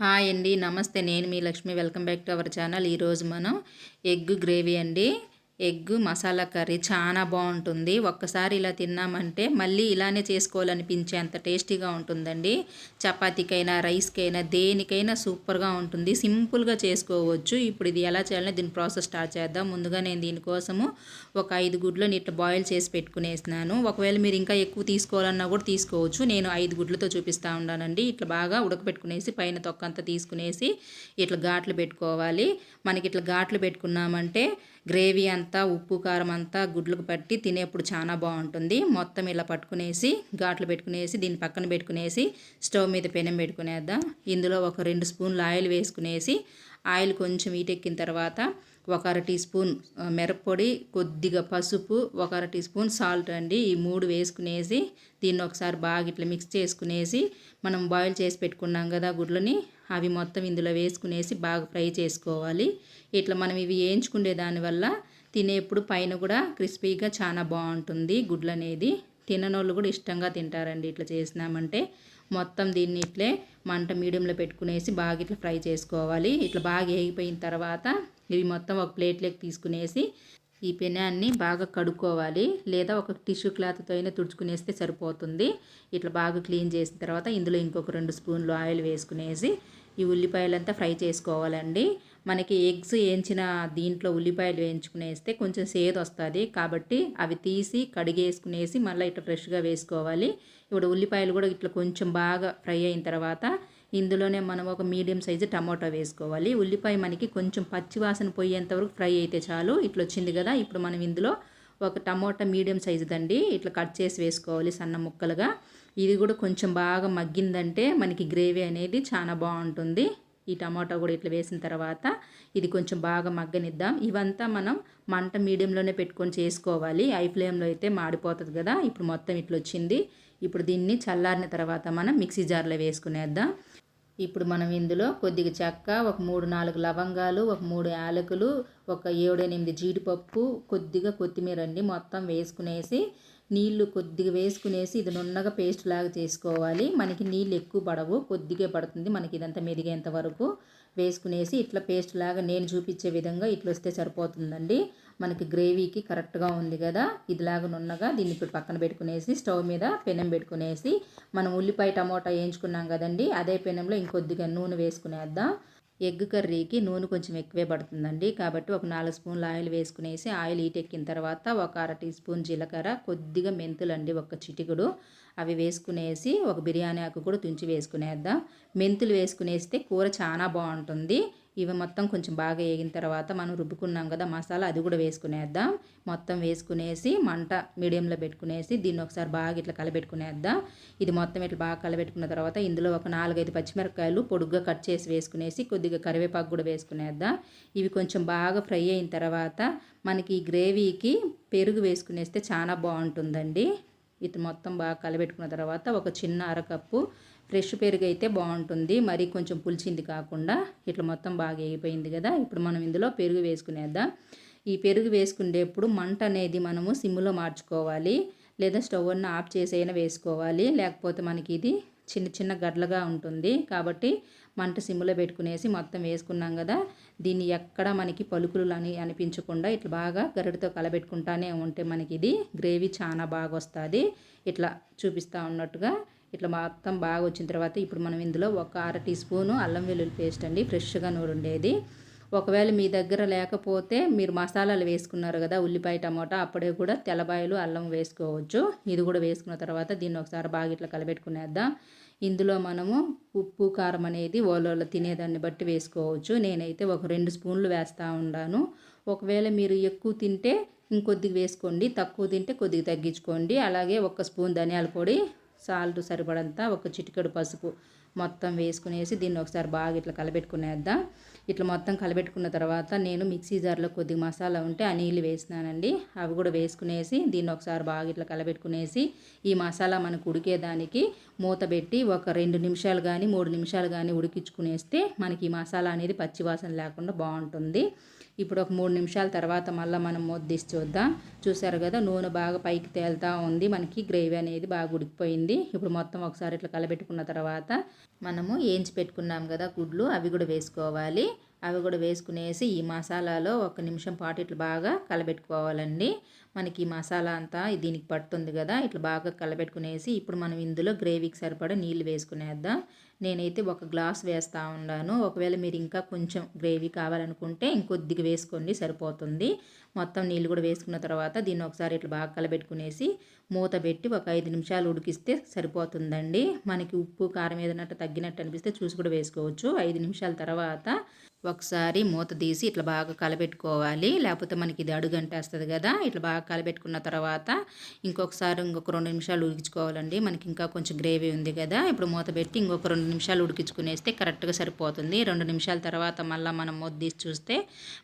Hi అండి నమస్తే. నేను మీ Lakshmi. Welcome back to our channel. ఈరోజు మనం ఎగ్ గ్రేవీ అండి. ఎగ్ మసాలా కర్రీ చాలా బాగుంటుంది. ఒక్కసారి ఇలా తిన్నామంటే మళ్ళీ ఇలానే చేసుకోవాలనిపించే అంత టేస్టీగా ఉంటుందండి. చపాతీకైనా రైస్కైనా దేనికైనా సూపర్గా ఉంటుంది. సింపుల్గా చేసుకోవచ్చు. ఇప్పుడు ఇది ఎలా చేయాలని దీని ప్రాసెస్ స్టార్ట్ చేద్దాం. ముందుగా నేను దీనికోసము ఒక ఐదు గుడ్లను ఇట్లా బాయిల్ చేసి పెట్టుకునేసినాను. ఒకవేళ మీరు ఇంకా ఎక్కువ తీసుకోవాలన్నా కూడా తీసుకోవచ్చు. నేను ఐదు గుడ్లతో చూపిస్తూ ఉన్నానండి. ఇట్లా బాగా ఉడకపెట్టుకునేసి పైన తొక్కంతా తీసుకునేసి ఇట్లా ఘాట్లు పెట్టుకోవాలి. మనకి ఇట్లా ఘాట్లు పెట్టుకున్నామంటే గ్రేవీ అంతా ఉప్పు కారం అంతా గుడ్లకు పట్టి తినేప్పుడు చాలా బాగుంటుంది. మొత్తం ఇలా పట్టుకునేసి ఘాట్లు పెట్టుకునేసి దీన్ని పక్కన పెట్టుకునేసి స్టవ్ మీద పెనం పెట్టుకునేద్దాం. ఇందులో ఒక రెండు స్పూన్లు ఆయిల్ వేసుకునేసి ఆయిల్ కొంచెం ఈటెక్కిన తర్వాత ఒక అర టీ స్పూన్ మిరప్పొడి కొద్దిగా పసుపు ఒక అర టీ స్పూన్ సాల్ట్ అండి. ఈ మూడు వేసుకునేసి దీన్ని ఒకసారి బాగా ఇట్లా మిక్స్ చేసుకునేసి మనం బాయిల్ చేసి పెట్టుకున్నాం కదా గుడ్లని అవి మొత్తం ఇందులో వేసుకునేసి బాగా ఫ్రై చేసుకోవాలి. ఇట్లా మనం ఇవి వేయించుకునే దానివల్ల తినేప్పుడు పైన కూడా క్రిస్పీగా చాలా బాగుంటుంది గుడ్లు అనేది తిననోళ్ళు కూడా ఇష్టంగా తింటారండి ఇట్లా చేసినామంటే. మొత్తం దీన్ని ఇట్లే మంట మీడియంలో పెట్టుకునేసి బాగా ఇట్లా ఫ్రై చేసుకోవాలి. ఇట్లా బాగా వేగిపోయిన తర్వాత ఇవి మొత్తం ఒక ప్లేట్లోకి తీసుకునేసి ఈ పెనాన్ని బాగా కడుక్కోవాలి. లేదా ఒక టిష్యూ క్లాత్తో అయినా తుడుచుకునేస్తే సరిపోతుంది. ఇట్లా బాగా క్లీన్ చేసిన తర్వాత ఇందులో ఇంకొక రెండు స్పూన్లు ఆయిల్ వేసుకునేసి ఈ ఉల్లిపాయలంతా ఫ్రై చేసుకోవాలండి. మనకి ఎగ్స్ వేయించిన దీంట్లో ఉల్లిపాయలు వేయించుకునేస్తే కొంచెం సేదు వస్తుంది. కాబట్టి అవి తీసి కడిగేసుకునేసి మళ్ళీ ఇట్లా ఫ్రెష్గా వేసుకోవాలి. ఇప్పుడు ఉల్లిపాయలు కూడా ఇట్లా కొంచెం బాగా ఫ్రై అయిన తర్వాత ఇందులోనే మనం ఒక మీడియం సైజు టమాటా వేసుకోవాలి. ఉల్లిపాయ మనకి కొంచెం పచ్చి వాసన పోయేంత వరకు ఫ్రై అయితే చాలు. ఇట్లా వచ్చింది కదా ఇప్పుడు మనం ఇందులో ఒక టమాటా మీడియం సైజుదండి. ఇట్లా కట్ చేసి వేసుకోవాలి సన్న ముక్కలుగా. ఇది కూడా కొంచెం బాగా మగ్గిందంటే మనకి గ్రేవీ అనేది చాలా బాగుంటుంది. ఈ టమాటా కూడా ఇట్లా వేసిన తర్వాత ఇది కొంచెం బాగా మగ్గనిద్దాం. ఇవంతా మనం మంట మీడియంలోనే పెట్టుకొని చేసుకోవాలి. ఐ ఫ్లేమ్లో అయితే మాడిపోతుంది కదా ఇప్పుడు మొత్తం ఇట్లా వచ్చింది. ఇప్పుడు దీన్ని చల్లారిన తర్వాత మనం మిక్సీ జార్లో వేసుకునేద్దాం. ఇప్పుడు మనం ఇందులో కొద్దిగా చెక్క ఒక మూడు నాలుగు లవంగాలు ఒక మూడు యాలకులు ఒక ఏడు ఎనిమిది జీడిపప్పు కొద్దిగా కొత్తిమీర అండి మొత్తం వేసుకునేసి నీళ్ళు కొద్దిగా వేసుకునేసి ఇది నున్నగా పేస్ట్ లాగా చేసుకోవాలి. మనకి నీళ్ళు ఎక్కువ పడవు కొద్దిగా పడుతుంది మనకి ఇదంతా మెదిగేంత వరకు. వేసుకునేసి ఇట్లా పేస్ట్ లాగా నేను చూపించే విధంగా ఇట్లా వస్తే సరిపోతుందండి. మనకి గ్రేవీకి కరెక్ట్గా ఉంది కదా? ఇదిలాగా నున్నగా దీన్ని ఇప్పుడు పక్కన పెట్టుకునేసి స్టవ్ మీద పెనం పెట్టుకునేసి మనం ఉల్లిపాయ టమోటా వేయించుకున్నాం కదండి అదే పెనంలో ఇంకొద్దిగా నూనె వేసుకునేద్దాం. ఎగ్ కర్రీకి నూనె కొంచెం ఎక్కువే పడుతుందండి. కాబట్టి ఒక నాలుగు స్పూన్లు ఆయిల్ వేసుకునేసి ఆయిల్ ఈటెక్కిన తర్వాత ఒక అర టీ స్పూన్ జీలకర్ర కొద్దిగా మెంతులు అండి ఒక చిటికుడు. అవి వేసుకునేసి ఒక బిర్యానీ ఆకు కూడా తుంచి వేసుకునేద్దాం. మెంతులు వేసుకునేస్తే కూర చాలా బాగుంటుంది. ఇవి మొత్తం కొంచెం బాగా వేగిన తర్వాత మనం రుబ్బుకున్నాం కదా మసాలా అది కూడా వేసుకునేద్దాం. మొత్తం వేసుకునేసి మంట మీడియంలో పెట్టుకునేసి దీన్ని ఒకసారి బాగా ఇట్లా కలబెట్టుకునేద్దాం. ఇది మొత్తం ఇట్లా బాగా కలబెట్టుకున్న తర్వాత ఇందులో ఒక నాలుగైదు పచ్చిమిరపకాయలు పొడుగ్గా కట్ చేసి వేసుకునేసి కొద్దిగా కరివేపాకు కూడా వేసుకునేద్దాం. ఇవి కొంచెం బాగా ఫ్రై అయిన తర్వాత మనకి ఈ గ్రేవీకి పెరుగు వేసుకునేస్తే చాలా బాగుంటుందండి. ఇది మొత్తం బాగా కలబెట్టుకున్న తర్వాత ఒక చిన్న అరకప్పు ఫ్రెష్ పెరుగు అయితే బాగుంటుంది. మరి కొంచెం పులిచింది కాకుండా ఇట్లా మొత్తం బాగా వేగిపోయింది కదా. ఇప్పుడు మనం ఇందులో పెరుగు వేసుకునేద్దాం. ఈ పెరుగు వేసుకునేప్పుడు మంట అనేది మనము సిమ్లో మార్చుకోవాలి. లేదా స్టవ్ అన్న ఆఫ్ చేసైనా వేసుకోవాలి. లేకపోతే మనకి ఇది చిన్న చిన్న గడ్లగా ఉంటుంది. కాబట్టి మంట సిమ్లో పెట్టుకునేసి మొత్తం వేసుకున్నాం కదా. దీన్ని ఎక్కడ మనకి పలుకులు అని అనిపించకుండా ఇట్లా బాగా గరిటతో కలబెట్టుకుంటానే ఉంటే మనకి ఇది గ్రేవీ చాలా బాగా వస్తుంది ఇట్లా చూపిస్తూ ఉన్నట్టుగా ఇట్లా మొత్తం బాగా వచ్చిన తర్వాత ఇప్పుడు మనం ఇందులో ఒక అర టీ స్పూను అల్లం వెల్లుల్లి పేస్ట్ అండి ఫ్రెష్గా నూరుండేది. ఒకవేళ మీ దగ్గర లేకపోతే మీరు మసాలాలు వేసుకున్నారు కదా ఉల్లిపాయ టమాటా అప్పుడే కూడా తెల్లబాయలు అల్లం వేసుకోవచ్చు. ఇది కూడా వేసుకున్న తర్వాత దీన్ని ఒకసారి బాగా ఇట్లా కలబెట్టుకునేద్దాం. ఇందులో మనము ఉప్పు కారం అనేది ఓలో తినేదాన్ని బట్టి వేసుకోవచ్చు. నేనైతే ఒక రెండు స్పూన్లు వేస్తూ ఉన్నాను. ఒకవేళ మీరు ఎక్కువ తింటే ఇంకొద్దిగా వేసుకోండి తక్కువ తింటే కొద్దిగా తగ్గించుకోండి. అలాగే ఒక స్పూన్ ధనియాల పొడి సాల్ట్ సరిపడంతా ఒక చిటికెడు పసుపు మొత్తం వేసుకునేసి దీన్ని ఒకసారి బాగా ఇట్లా కలబెట్టుకునేద్దాం. ఇట్లా మొత్తం కలబెట్టుకున్న తర్వాత నేను మిక్సీ జార్లో కొద్దిగా మసాలా ఉంటే ఆ నీళ్ళు వేసినానండి. అవి కూడా వేసుకునేసి దీన్ని ఒకసారి బాగా ఇట్లా కలబెట్టుకునేసి ఈ మసాలా మనకు ఉడికేదానికి మూత పెట్టి ఒక రెండు నిమిషాలు కానీ మూడు నిమిషాలు కానీ ఉడికించుకునేస్తే మనకి ఈ మసాలా అనేది పచ్చివాసన లేకుండా బాగుంటుంది. ఇప్పుడు ఒక మూడు నిమిషాల తర్వాత మళ్ళీ మనం మొద్దిసి చూద్దాం. చూసారు కదా నూనె బాగా పైకి తేలుతూ ఉంది. మనకి గ్రేవీ అనేది బాగా ఉడికిపోయింది. ఇప్పుడు మొత్తం ఒకసారి ఇట్లా కలబెట్టుకున్న తర్వాత మనము వేయించి పెట్టుకున్నాం కదా గుడ్లు అవి కూడా వేసుకోవాలి. అవి కూడా వేసుకునేసి ఈ మసాలాలో ఒక నిమిషం పాటు ఇట్లా బాగా కలబెట్టుకోవాలండి. మనకి ఈ మసాలా అంతా దీనికి పట్టుంది కదా ఇట్లా బాగా కలబెట్టుకునేసి ఇప్పుడు మనం ఇందులో గ్రేవీకి సరిపడా నీళ్ళు వేసుకునేద్దాం. నేనైతే ఒక గ్లాస్ వేస్తూ ఉన్నాను. ఒకవేళ మీరు ఇంకా కొంచెం గ్రేవీ కావాలనుకుంటే ఇంకొద్దిగా వేసుకోండి సరిపోతుంది. మొత్తం నీళ్ళు కూడా వేసుకున్న తర్వాత దీన్ని ఒకసారి ఇట్లా బాగా కలబెట్టుకునేసి మూత పెట్టి ఒక ఐదు నిమిషాలు ఉడికిస్తే సరిపోతుందండి. మనకి ఉప్పు కారం ఏదైనా తగ్గినట్టు అనిపిస్తే చూసి కూడా వేసుకోవచ్చు. ఐదు నిమిషాల తర్వాత ఒకసారి మూత తీసి ఇట్లా బాగా కలబెట్టుకోవాలి. లేకపోతే మనకి ఇది అడుగంటేస్తుంది కదా ఇట్లా బాగా కలబెట్టుకున్న తర్వాత ఇంకొకసారి ఇంకొక రెండు నిమిషాలు ఉడికించుకోవాలండి. మనకి ఇంకా కొంచెం గ్రేవీ ఉంది కదా ఇప్పుడు మూత పెట్టి ఇంకొక రెండు నిమిషాలు ఉడికించుకునేస్తే కరెక్ట్గా సరిపోతుంది. రెండు నిమిషాల తర్వాత మళ్ళీ మనం మూత తీసి చూస్తే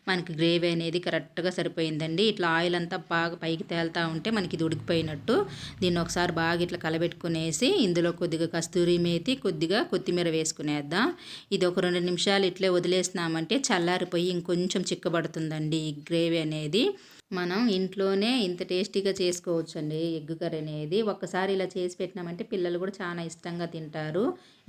మనకి గ్రేవీ అనేది కరెక్ట్గా సరిపోయిందండి. ఇట్లా ఆయిల్ అంతా బాగా పైకి తేలుతూ ఉంటే మనకి ఇది ఉడికిపోయినట్టు దీన్ని ఒకసారి బాగా ఇట్లా కలబెట్టుకునేసి ఇందులో కొద్దిగా కస్తూరి మేతి కొద్దిగా కొత్తిమీర వేసుకునేద్దాం. ఇది ఒక రెండు నిమిషాలు ఇట్లే వదిలేసిన వదిలేసినామంటే చల్లారిపోయి ఇంకొంచెం చిక్కబడుతుందండి ఈ గ్రేవీ అనేది. మనం ఇంట్లోనే ఇంత టేస్టీగా చేసుకోవచ్చండి ఎగ్ కర్రీ అనేది. ఒక్కసారి ఇలా చేసి పెట్టినామంటే పిల్లలు కూడా చాలా ఇష్టంగా తింటారు.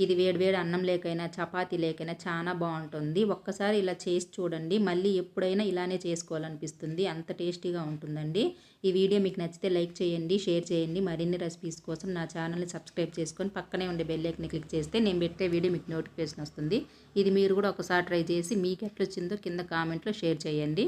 ఇది వేడివేడి అన్నం లేకైనా చపాతీ లేకైనా చాలా బాగుంటుంది. ఒక్కసారి ఇలా చేసి చూడండి. మళ్ళీ ఎప్పుడైనా ఇలానే చేసుకోవాలనిపిస్తుంది. అంత టేస్టీగా ఉంటుందండి. ఈ వీడియో మీకు నచ్చితే లైక్ చేయండి షేర్ చేయండి. మరిన్ని రెసిపీస్ కోసం నా ఛానల్ని సబ్స్క్రైబ్ చేసుకొని పక్కనే ఉండే బెల్లైక్ని క్లిక్ చేస్తే నేను పెట్టే వీడియో మీకు నోటిఫికేషన్ వస్తుంది. ఇది మీరు కూడా ఒకసారి ట్రై చేసి మీకు ఎట్లొచ్చిందో కింద కామెంట్లో షేర్ చేయండి.